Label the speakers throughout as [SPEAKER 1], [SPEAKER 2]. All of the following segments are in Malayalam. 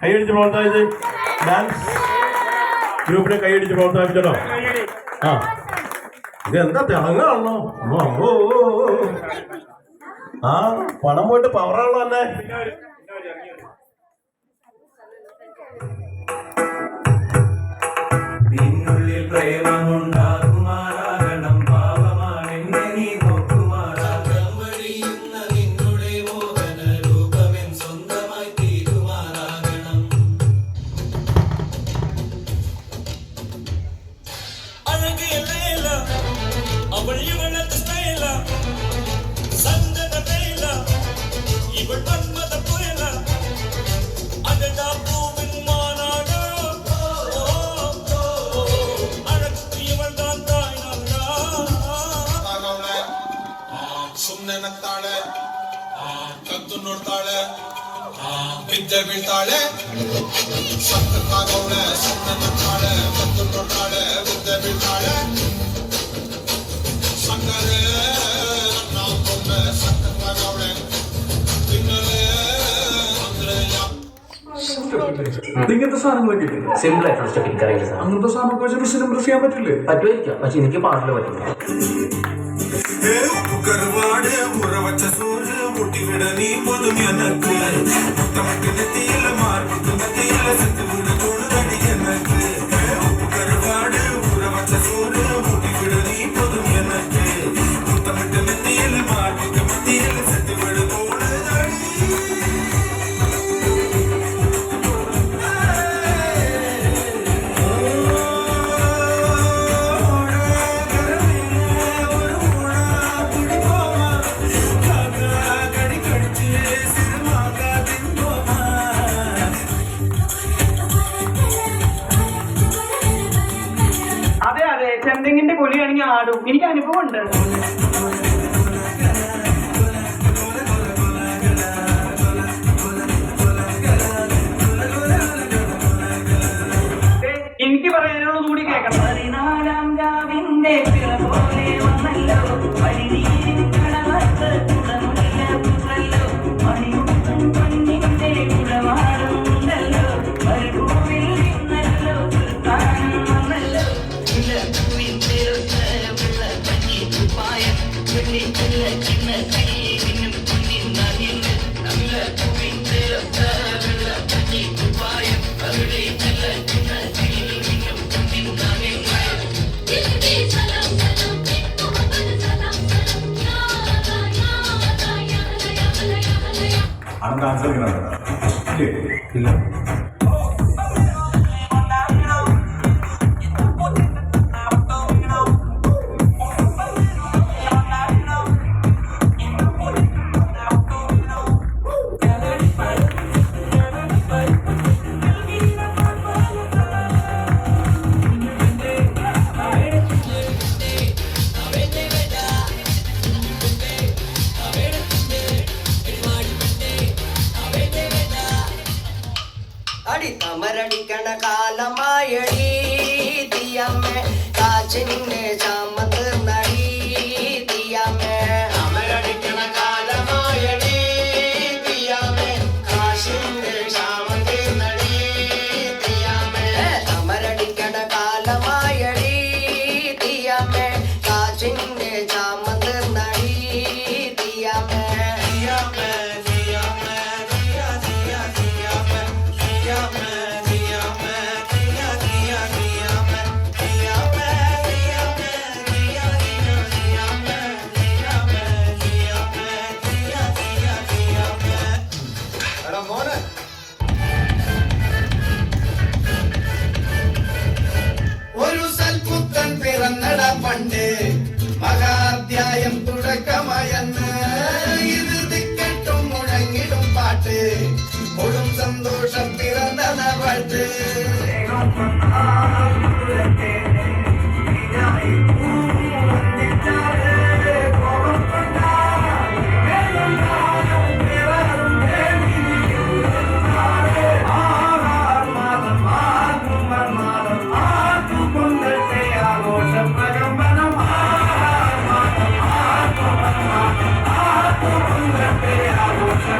[SPEAKER 1] കൈയടിച്ച് പ്രോത്സാഹിച്ച് ഡാൻസ് ഗ്രൂപ്പിനെ കൈയടിച്ച് പ്രോത്സാഹിപ്പിച്ചോ ആ. ഇത് എന്താ തിളങ്ങാണല്ലോ അമ്മോ ആ പണം പോയിട്ട് പവറാണല്ലോ അല്ലേ?
[SPEAKER 2] ನಗ್ತಾಳೆ ಕದ್ದು ನೋಡ್ತಾಳೆ ಬಿದ್ದೆ ಬೀಳ್ತಾಳೆ ಸಕ್ಕತ್ತಾಗವಳೆ ಸುಮ್ನೆ ನಗ್ತಾಳೆ ಕದ್ದು ನೋಡ್ತಾಳೆ ಬಿದ್ದೆ ಬೀಳ್ತಾಳೆ ಸಕ್ಕರೆ ನನ್ನ ಕೊಂಬೆ ಸಕ್ಕತ್ತಾಗವಳೆ ತಿನ್ನಲೇ ಅಂದ್ರೆ ಯಾ-
[SPEAKER 3] ഇങ്ങനത്തെ സാധനങ്ങളൊക്കെ ഇല്ലേ
[SPEAKER 4] സിമ്പിൾ ആയിട്ടുള്ള സ്റ്റെപ്പ് എനിക്കറിയില്ല സാർ
[SPEAKER 3] അങ്ങനത്തെ സാധനമൊക്കെ വെച്ച് മിസ്സിന് ഇമ്പ്രസ് ചെയ്യാൻ പറ്റില്ലേ
[SPEAKER 4] പറ്റുമായിരിക്കാം പക്ഷെ എനിക്ക് പാട്ടിൽ പറ്റില്ല
[SPEAKER 5] கருவாடு உற வச்ச சோறு ஊட்டி விட நீ போதும் எனக்கு.
[SPEAKER 6] അതെ പൊളിയാണെങ്കിൽ ആടും. എനിക്ക് അനുഭവം ഉണ്ട്. എനിക്ക് പറയാനുള്ളത് കൂടി കേൾക്കണം. പതിനാലാം രാവിന്റെ പോലെ വന്നല്ലോ.
[SPEAKER 7] आनंद आन्सर തീയമ്മ കാച്ചിന്റെ உறக்கமயன்னு இது திக்கட்டும் முழங்கிடும் பாட்டு. கொடும் சந்தோஷம்
[SPEAKER 6] பிறந்தன
[SPEAKER 8] பாட்டு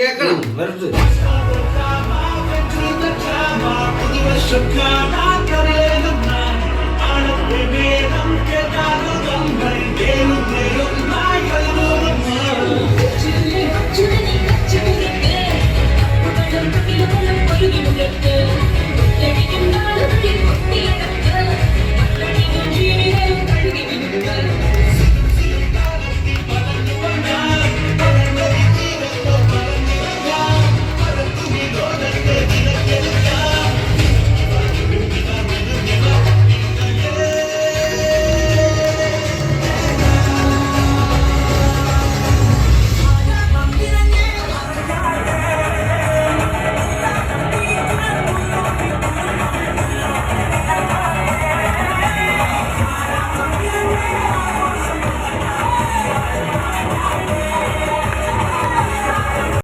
[SPEAKER 7] கேட்கணும்.
[SPEAKER 5] வருது.